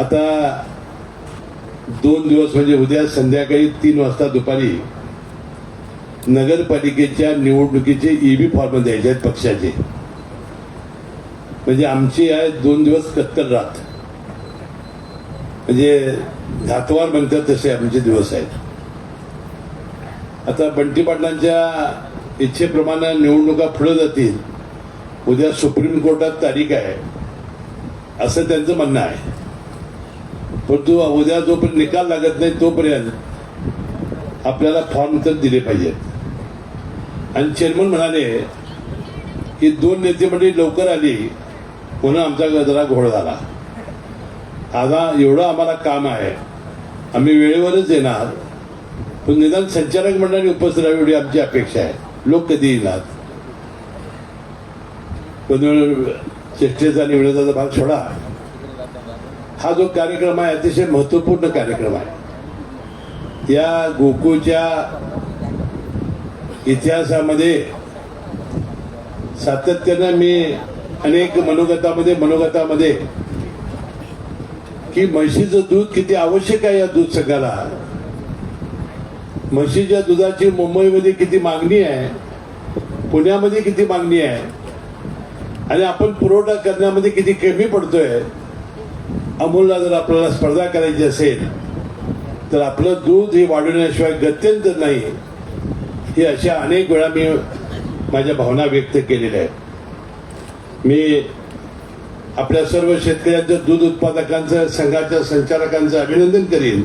आता दोन दिवस म्हणजे उद्या संध्याकाळी तीन वाजता दुपारी नगरपालिकेच्या निवडणुकीचे ईबी फॉर्म द्यायचे आहेत पक्षाचे. म्हणजे आमची आहे दोन दिवस कत्तर रात. म्हणजे धातवार म्हणतात तसे आमचे दिवस आहेत. आता बंटी पाटलांच्या इच्छेप्रमाणे निवडणुका पुढे जातील. उद्या सुप्रीम कोर्टात तारीख आहे. असं त्यांचं म्हणणं आहे. परंतु उद्या जोपर्यंत निकाल लागत नाही तोपर्यंत आपल्याला फॉर्म तर दिले पाहिजेत. आणि चेअरमन म्हणाले की दोन नेते मंडळी लवकर आली पुन्हा आमचा जरा घोळ झाला. आता एवढं आम्हाला काम आहे. आम्ही वेळेवरच येणार. पण निदान संचालक मंडळाने उपस्थित राहावी एवढी आमची अपेक्षा आहे. लोक कधी येणार? पण चेष्टेचा निवडण्याचा भाग सोडा. हा जो कार्यक्रम आहे अतिशय महत्त्वपूर्ण कार्यक्रम आहे. या गोकुळच्या इतिहासामध्ये सातत्यानं मी अनेक मनोगतामध्ये मनोगतामध्ये की म्हशीचं दूध किती आवश्यक आहे या दूध संघाला. म्हशीच्या दुधाची मुंबईमध्ये किती मागणी आहे पुण्यामध्ये किती मागणी आहे आणि आपण पुरवठा करण्यामध्ये किती कमी पडतोय अमूलला जर आपल्याला स्पर्धा करायची असेल तर आपलं दूध हे वाढवण्याशिवाय गत्यंतर नाही. हे अशा अनेक वेळा मी माझ्या भावना व्यक्त केलेल्या आहेत. मी आपल्या सर्व शेतकऱ्यांचं दूध उत्पादकांचं संघाच्या संचालकांचं अभिनंदन करीन.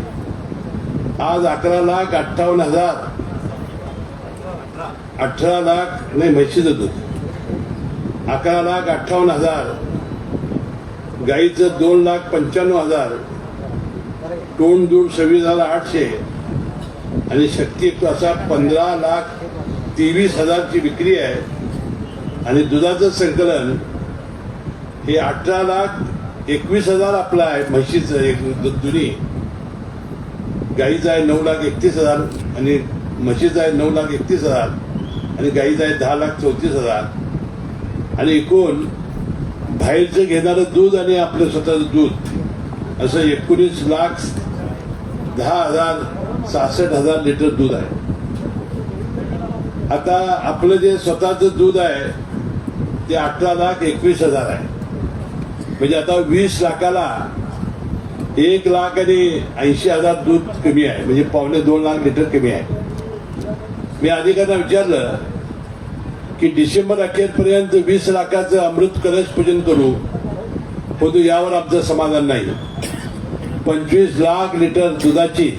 आज अकरा लाख अठ्ठावन्न हजार अठरा लाख नाही म्हशीचं दूध. अकरा लाख अठ्ठावन्न हजार गाईचं दोन लाख पंच्याण्णव हजार टोन दूध सव्वीस हजार आठशे आणि शक्ती असा पंधरा लाख तेवीस हजारची विक्री आहे. आणि दुधाचं संकलन हे अठरा लाख एकवीस हजार आपलं आहे म्हशीचं एक दु- दुनी गाईचं आहे नऊ लाख एकतीस हजार आणि म्हशीचं आहे नऊ लाख एकतीस हजार आणि गाईचं आहे दहा लाख चौतीस हजार. आणि एकूण बाहेरचं घेणारं दूध आणि आपलं स्वतःचं दूध. असं एकोणीस लाख दहा हजार सहासष्ट हजार लिटर दूध आहे. आता आपलं जे स्वतःचं दूध आहे ते अठरा लाख एकवीस हजार आहे. म्हणजे आता वीस लाखाला एक लाख आणि ऐंशी हजार दूध कमी आहे. म्हणजे पावणे दोन लाख लिटर कमी आहे. मी अधिकाऱ्यांना विचारलं की डिसेंबर अखेरपर्यंत वीस लाखाचं अमृत कलश पूजन करू परंतु यावर आमचं समाधान नाही. पंचवीस लाख लिटर दुधाची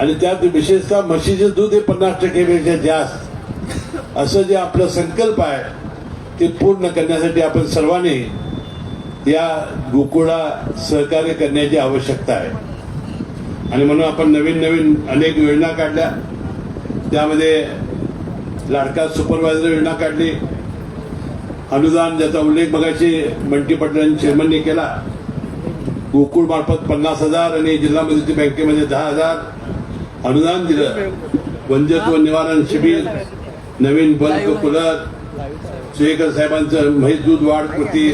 आणि त्यात विशेषतः म्हशीचं दूध हे पन्नास टक्केपेक्षा जास्त. असं जे आपलं संकल्प आहे ते पूर्ण करण्यासाठी आपण सर्वांनी या गोकुळा सहकार्य करण्याची आवश्यकता आहे. आणि म्हणून आपण नवीन नवीन अनेक योजना काढल्या. त्यामध्ये लाडका सुपरवायझर योजना काढली. अनुदान ज्याचा उल्लेख बघायची मंटी पाटील चेअरमननी केला. गोकुळ मार्फत पन्नास हजार आणि जिल्हा मदती बँकेमध्ये दहा हजार अनुदान दिलं. वंजत्व निवारण शिबिर नवीन बल्क कुलर सुयेकर साहेबांचं म्हैस दूध वाढ कृती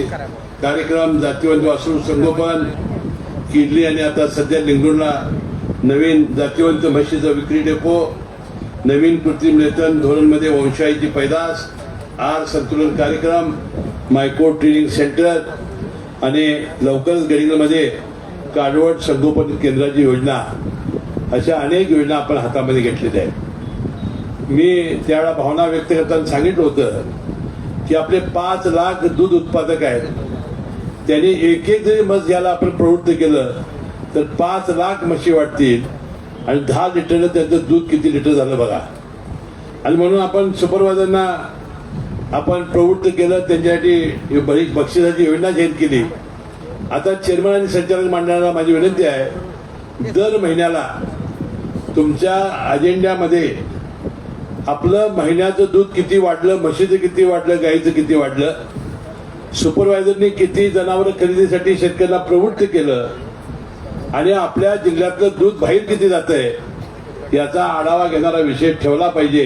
कार्यक्रम जातीवंत वासरू संगोपन किडली आणि आता सध्या लिंगूरला नवीन जातीवंत म्हशीचं विक्री डेपो नवीन कृत्रिम लेखन धोरणमध्ये वंशाईची पैदास आर संतुलन कार्यक्रम मायक्रो ट्रेनिंग सेंटर आणि लवकरच गडिंगमध्ये काडवड संगोपन केंद्राची योजना. अशा अनेक योजना आपण हातामध्ये घेतलेल्या आहेत. मी त्यावेळा भावना व्यक्त करताना सांगितलं होतं की आपले पाच लाख दूध उत्पादक आहेत. त्यांनी एक एक जरी म्हस घ्यायला आपण प्रवृत्त केलं तर पाच लाख म्हशी वाटतील आणि दहा लिटरनं त्यांचं दूध किती लिटर झालं बघा. आणि म्हणून आपण सुपरवायझरना आपण प्रवृत्त केलं त्यांच्यासाठी बरीच बक्षिसाची योजना जाहीर केली. आता चेअरमन आणि संचालक मंडळाला माझी विनंती आहे दर महिन्याला तुमच्या अजेंड्यामध्ये आपलं महिन्याचं दूध किती वाढलं म्हशीचं किती वाढलं गाईचं किती वाढलं सुपरवायझरनी किती जनावरं खरेदीसाठी शेतकऱ्यांना प्रवृत्त केलं आणि आपल्या जिल्ह्यातलं दूध बाहेर किती जात आहे याचा आढावा घेणारा विषय ठेवला पाहिजे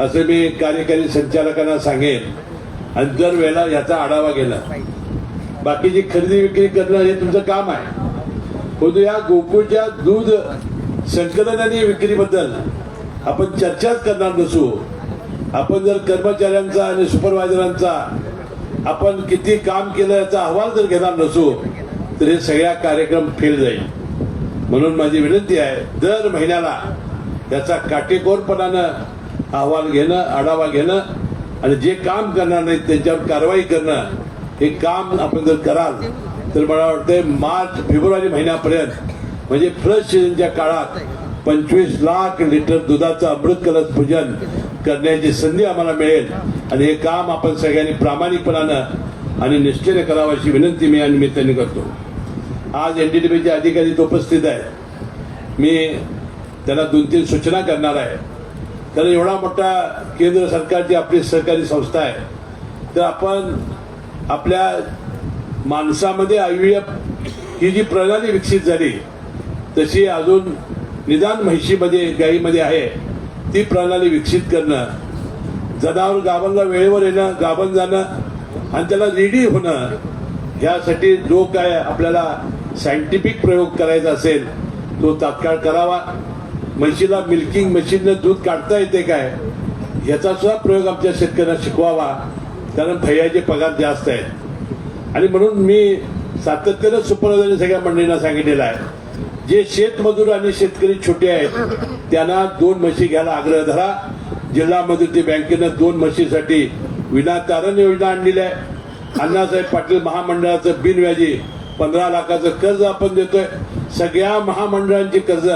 असं मी कार्यकारी संचालकांना सांगेन. आणि दर वेळेला याचा आढावा घेला बाकीची खरेदी विक्री करणं हे तुमचं काम आहे. परंतु या गोकुळच्या दूध संकलन आणि विक्रीबद्दल आपण चर्चाच करणार नसू. आपण जर कर्मचाऱ्यांचा आणि सुपरवायझरांचा आपण किती काम केलं याचा अहवाल जर घेणार नसू तर हे सगळा कार्यक्रम फेल जाईल. म्हणून माझी विनंती आहे दर महिन्याला याचा काटेकोरपणानं अहवाल घेणं आढावा घेणं आणि जे काम करणार नाही त्यांच्यावर कारवाई करणं हे काम आपण जर कराल तर मला वाटतं मार्च फेब्रुवारी महिन्यापर्यंत म्हणजे फ्लश सीझनच्या काळात पंचवीस लाख लिटर दुधाचं अमृत कलश पूजन करण्याची संधी आम्हाला मिळेल. आणि हे काम आपण सगळ्यांनी प्रामाणिकपणानं आणि निश्चय करावं अशी विनंती मी या निमित्ताने करतो. आज एनडीडीबीचे अधिकारी उपस्थित आहेत. मी त्यांना दोन तीन सूचना करणार आहे. कारण एवढा मोठा केंद्र सरकारची आपली सहकारी संस्था आहे. तर आपण आपल्या माणसामध्ये आयव्हीएफ ही जी प्रणाली विकसित झाली तशी अजून निदान म्हैशीमध्ये गायीमध्ये आहे ती प्रणाली विकसित करणं जनावर गावांना वेळेवर येणं गावन जाणं आणि त्याला रेडी होणं ह्यासाठी जो काय आपल्याला सायंटिफिक प्रयोग करायचा असेल तो तात्काळ करावा. म्हशीला मिल्किंग मशीननं दूध काढता येते काय? याचा सुद्धा प्रयोग आमच्या शेतकऱ्यांना शिकवावा. कारण भैयाचे पगार जास्त आहेत. आणि म्हणून मी सातत्यानं सुपरवायझर सगळ्या मंडळींना सांगितलेलं आहे. जे शेतमजूर आणि शेतकरी छोटे आहेत त्यांना दोन म्हशी घ्यायला आग्रह धरा. जिल्हा मजुरी बँकेनं दोन म्हशीसाठी विनातारण योजना आणलेली आहे अण्णासाहेब पाटील महामंडळाचं बिनव्याजी पंधरा लाखाचं कर्ज आपण देतोय. सगळ्या महामंडळांची कर्ज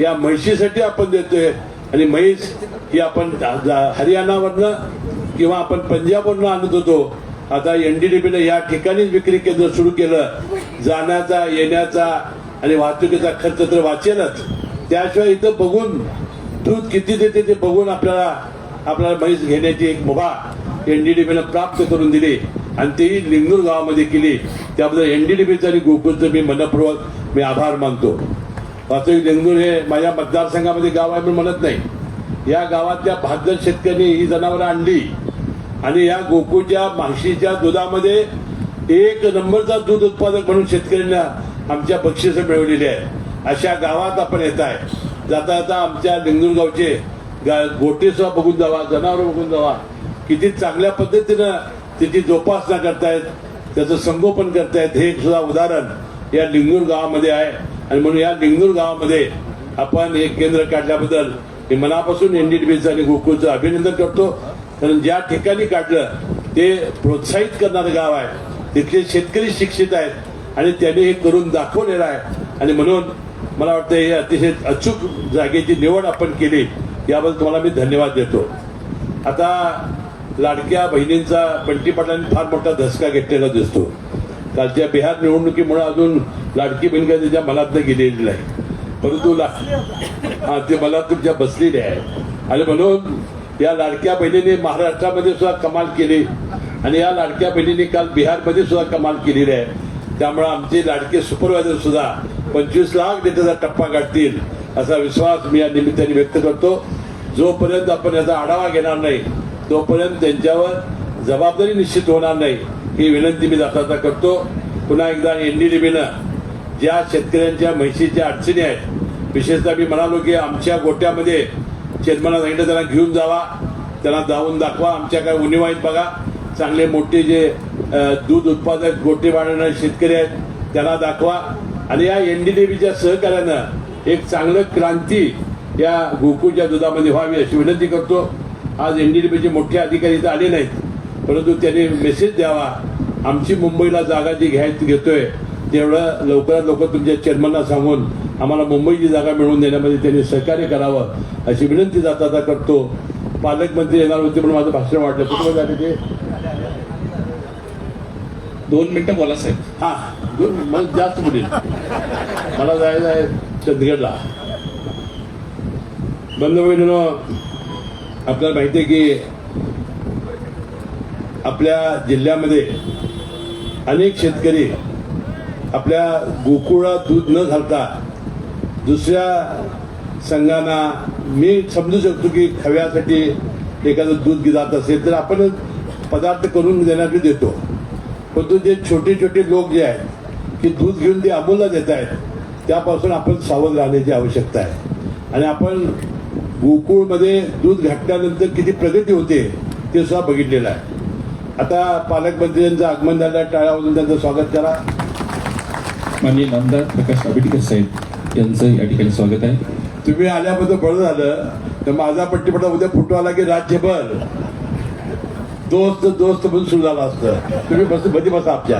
या म्हशीसाठी आपण देतोय. आणि म्हैस ही आपण हरियाणावरनं किंवा आपण पंजाबवरनं आणत होतो. आता एनडीडीबीनं या ठिकाणीच विक्री केंद्र सुरू केलं. जाण्याचा येण्याचा आणि वाहतुकीचा खर्च तर वाचेलच. त्याशिवाय इथं बघून दूध किती देते ते बघून आपल्याला आपल्याला म्हैस घेण्याची एक मुभा एनडीडीबीनं प्राप्त करून दिली. आणि तेही लिंगूर गावामध्ये केली. त्याबद्दल एनडीडीबीचं आणि गोकुळचं मी मनपूर्वक मी आभार मानतो. वास्तविक लिंगूर हे माझ्या मतदारसंघामध्ये गाव आहे मी म्हणत नाही. या गावातल्या बहात्तर शेतकऱ्यांनी ही जनावरं आणली. आणि या गोकुळच्या म्हशीच्या दुधामध्ये एक नंबरचा दूध उत्पादक म्हणून शेतकऱ्यांना आमच्या बक्षिसं मिळवलेली आहे. अशा गावात आपण येत आहे. जाता जाता आमच्या लिंगूर गावचे गा- गोटेसुद्धा बघून जावा जनावर बघून जावा. किती चांगल्या पद्धतीनं त्याची जोपासना करतायत त्याचं संगोपन करतायत हे एक सुद्धा उदाहरण या लिंगूर गावामध्ये आहे. आणि म्हणून या लिंगूर गावामध्ये आपण हे केंद्र काढल्याबद्दल मी मनापासून एनडीटीबीचं आणि गोकुळचं अभिनंदन करतो. कारण ज्या ठिकाणी काढलं ते प्रोत्साहित करणारं गाव आहे. तिथले शेतकरी शिक्षित आहेत आणि त्यांनी हे करून दाखवलेलं आहे. आणि म्हणून मला वाटतं हे अतिशय अचूक जागेची निवड आपण केली. याबद्दल तुम्हाला मी धन्यवाद देतो. आता लाडक्या बहिणींचा बंटी पाटलांनी फार मोठा धसका घेतलेला दिसतो. कालच्या बिहार निवडणुकीमुळे अजून लाडकी बहीण काय त्याच्या मनात गेलेली नाही. परंतु ला- हा ते मला तुमच्या बसलेले आहे. आणि म्हणून या लाडक्या बहिणीने महाराष्ट्रामध्ये सुद्धा कमाल केली. आणि या लाडक्या बहिणीने काल बिहारमध्ये सुद्धा कमाल केलेली आहे. त्यामुळे आमचे लाडके सुपरवायझर सुद्धा पंचवीस लाख नेत्याचा टप्पा गाठतील असा विश्वास मी या निमित्ताने व्यक्त करतो. जोपर्यंत आपण याचा आढावा घेणार नाही तोपर्यंत त्यांच्यावर जबाबदारी निश्चित होणार नाही. ही विनंती मी जाता जाता करतो. पुन्हा एकदा एनडीडीबीनं ज्या शेतकऱ्यांच्या म्हशीच्या अडचणी आहेत विशेषतः मी म्हणालो की आमच्या गोट्यामध्ये शेतमाला सांगितलं त्यांना घेऊन जावा. त्यांना जाऊन दाखवा. आमच्या काय उणीव आहेत बघा. चांगले मोठे जे दूध उत्पादक गोटे वाढवणारे शेतकरी आहेत त्यांना दाखवा. आणि या एनडीडीबीच्या सहकार्यानं एक चांगलं क्रांती या गोकुळच्या दुधामध्ये व्हावी अशी विनंती करतो. आज एनडीडीबीचे मोठे अधिकारी इथं आले नाहीत. परंतु त्यांनी मेसेज द्यावा. आमची मुंबईला जागा जी घ्यायची घेतोय तेवढं लवकरात लवकर तुमच्या चेअरमनला सांगून आम्हाला मुंबईची जागा मिळवून देण्यामध्ये त्यांनी सहकार्य करावं अशी विनंती जाता जाता करतो. पालकमंत्री येणार होते म्हणून माझं भाषण वाटलं कुठं झाले ते? दोन मिनिटं बोला साहेब. हा. दोन जास्त पुढील मला जायचं आहे चंदगडला. बंद बहिणीनो आपल्याला माहिती आहे की आपल्या जिल्ह्यामध्ये अनेक शेतकरी आपल्या गोकुळात दूध न घालता दुसऱ्या संघांना मी समजू शकतो की खव्यासाठी एखादं दूध जात असेल तर आपण पदार्थ करून देण्यासाठी देतो. परंतु जे छोटे छोटे लोक जे आहेत की दूध घेऊन ते अमूलला देत आहेत त्यापासून आपण सावध राहण्याची आवश्यकता आहे. आणि आपण गोकुळमध्ये दूध घातल्यानंतर किती प्रगती होते ते सुद्धा बघितलेलं आहे. आता पालकमंत्र्यांचं आगमन झालं टाळ्या वाजून त्यांचं स्वागत करा. माननीय नामदार प्रकाश आंबेडकर साहेब यांचं या ठिकाणी स्वागत आहे. तुम्ही आल्याबद्दल बरं झालं तर माझा पट्टीपटा उद्या फोटो आला की राज्यभर दोस्त दोस्त म्हणून सुरू झाला असतं. तुम्ही बसमध्ये बसा आमच्या.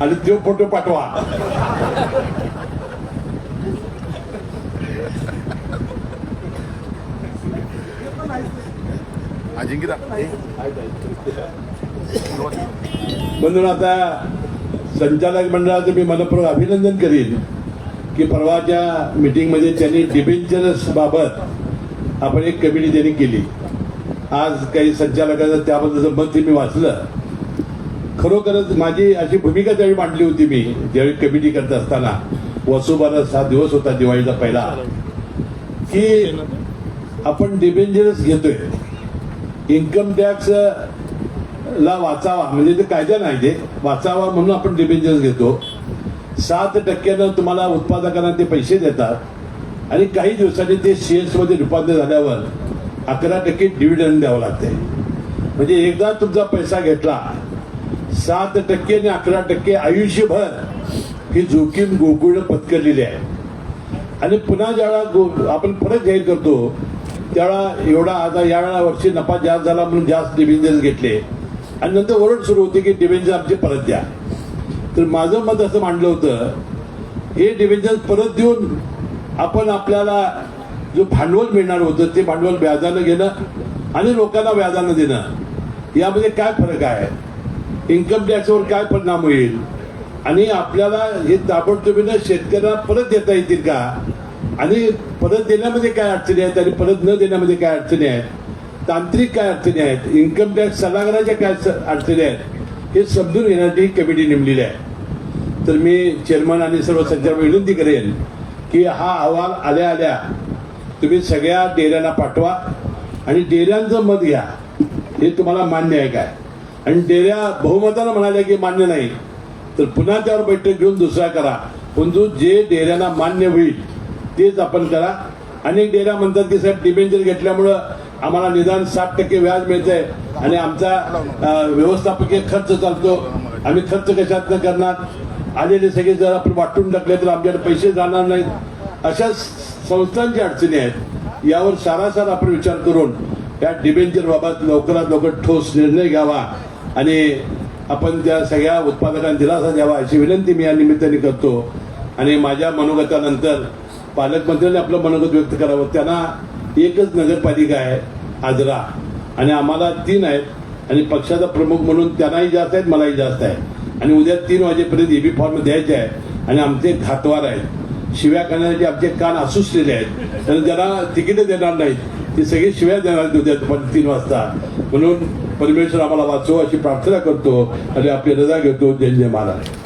आणि तो फोटो पाठवा. म्हणून आता संचालक मंडळाचं मी मनपूर्वक अभिनंदन करीन की परवाच्या मीटिंगमध्ये त्यांनी डिबेंचरस बाबत आपण एक कमिटी त्यांनी केली. आज काही संचालकाचं त्याबद्दलचं मत मी वाचलं. खरोखरच माझी अशी भूमिका त्यावेळी मांडली होती मी ज्यावेळी कमिटी करत असताना. वसुबारस हा दिवस होता दिवाळीचा पहिला. की आपण डिबेंचरस घेतोय. इन्कम टॅक्स ला वाचावा. म्हणजे ते कायदा नाही ते वाचावा म्हणून आपण डिबेंचर्स घेतो. सात टक्क्यानं तुम्हाला उत्पादकांना ते पैसे देतात. आणि काही दिवसांनी ते शेअर्समध्ये रूपांतर झाल्यावर अकरा टक्के डिव्हिडंड द्यावं लागते. म्हणजे एकदा तुमचा पैसा घेतला सात टक्के आणि अकरा टक्के आयुष्यभर ही जोखीम गोकुळ पत्करलेली आहे. आणि पुन्हा ज्यावेळा गो- आपण परत जाहीर करतो त्यावेळा एवढा आता या वेळा वर्षी नफा जास्त झाला म्हणून जास्त डिव्हिजन घेतले. आणि नंतर ओरड सुरू होती की डिव्हिजन आमचे परत द्या. तर माझं मत असं मांडलं होतं हे डिव्हिजन परत देऊन आपण आपल्याला जो भांडवल मिळणार होतं ते भांडवल व्याजानं घेणं आणि लोकांना व्याजानं देणं यामध्ये काय फरक आहे? इन्कम टॅक्सवर काय परिणाम होईल? आणि आपल्याला हे ताबडतोबीनं शेतकऱ्यांना परत देता येतील का? आणि परत देण्यामध्ये काय अडचणी आहेत आणि परत न देण्यामध्ये काय अडचणी आहेत? तांत्रिक काय अडचणी आहेत? इन्कम टॅक्स सल्लागाराच्या काय स- अडचणी आहेत? हे समजून घेण्यासाठी कमिटी नेमलेली आहे. तर मी चेअरमन आणि सर्व संचालक विनंती करेन की हा अहवाल आल्या आल्या तुम्ही सगळ्या डेऱ्यांना पाठवा आणि डेऱ्यांचं मत घ्या. हे तुम्हाला मान्य आहे काय? आणि डेऱ्या बहुमतानं म्हणाल्या की मान्य नाही तर पुन्हा त्यावर बैठक घेऊन दुसरा करा. परंतु जे डेऱ्यांना मान्य होईल तेच आपण करा. अनेक डेऱ्या म्हणतात की साहेब डिबेंचर घेतल्यामुळं आम्हाला निदान साठ टक्के व्याज मिळतंय आणि आमचा व्यवस्थापकीय खर्च चालतो. आम्ही खर्च कशात न करणार? आलेले सगळे जर आपण वाटून टाकले तर आमच्याकडे पैसे जाणार नाहीत. अशा संस्थांची अडचणी आहेत. यावर सारासार आपण विचार करून या डिबेंचर बाबत लवकरात लवकर ठोस निर्णय घ्यावा आणि आपण त्या सगळ्या उत्पादकांना दिलासा द्यावा अशी विनंती मी या निमित्ताने करतो. आणि माझ्या मनोगतानंतर पालकमंत्र्यांनी आपलं मनोगत व्यक्त करावं. त्यांना एकच नगरपालिका आहे आजरा. आणि आम्हाला तीन आहेत. आणि पक्षाचा प्रमुख म्हणून त्यांनाही जास्त आहेत मलाही जास्त आहे आणि उद्या तीन वाजेपर्यंत ईबी फॉर्म द्यायचे आहे आणि आमचे खातवार आहेत. शिव्या करण्याचे आमचे कान असूसलेले आहेत. तर ज्यांना तिकीट देणार नाहीत ते सगळे शिव्या देणार आहेत उद्या दुपारी तीन वाजता. म्हणून परमेश्वर आम्हाला वाचव अशी प्रार्थना करतो आणि आपली रजा घेतो. जय जय महाराज.